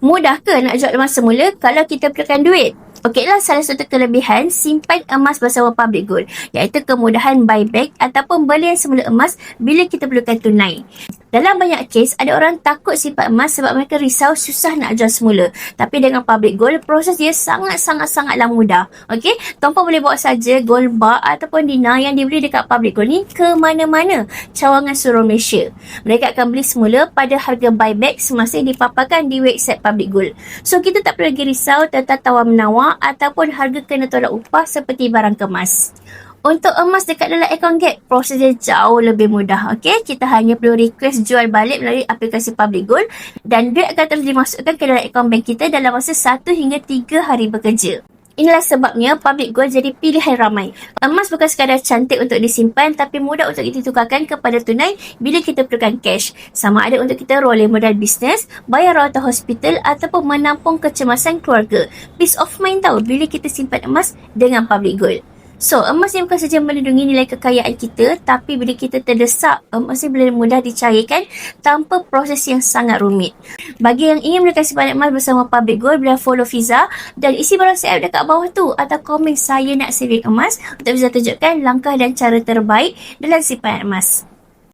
Mudah ke nak jual emas semula kalau kita perlukan duit? Okeylah salah satu kelebihan simpan emas bersama public gold iaitu kemudahan buyback ataupun belian semula emas bila kita perlukan tunai. Dalam banyak kes, ada orang takut simpan emas sebab mereka risau susah nak jual semula. Tapi dengan public gold, proses dia sangat-sangat-sangatlah mudah. Okey, tuan-puan boleh bawa saja gold bar ataupun dina yang dibeli dekat public gold ni ke mana-mana cawangan seluruh Malaysia. Mereka akan beli semula pada harga buyback semasa dipaparkan di website public gold. So, kita tak perlu lagi risau tentang tawar-menawar ataupun harga kena tolak upah seperti barang kemas. Untuk emas dekat dalam akaun gap, proses dia jauh lebih mudah. Okey, kita hanya perlu request jual balik melalui aplikasi Public Gold dan duit akan terus dimasukkan ke dalam akaun bank kita dalam masa 1 hingga 3 hari bekerja. Inilah sebabnya public gold jadi pilihan ramai. Emas bukan sekadar cantik untuk disimpan tapi mudah untuk kita tukarkan kepada tunai bila kita perlukan cash. Sama ada untuk kita rolling modal bisnes, bayar rawatan hospital ataupun menampung kecemasan keluarga. Peace of mind tahu bila kita simpan emas dengan public gold. So, emas ni bukan saja melindungi nilai kekayaan kita, tapi bila kita terdesak, emas ni boleh mudah dicairkan tanpa proses yang sangat rumit. Bagi yang ingin melakukan simpanan emas bersama Public Gold, boleh follow Fiza dan isi barang siap dekat bawah tu atau komen saya nak saving emas untuk Fiza tunjukkan langkah dan cara terbaik dalam simpanan emas.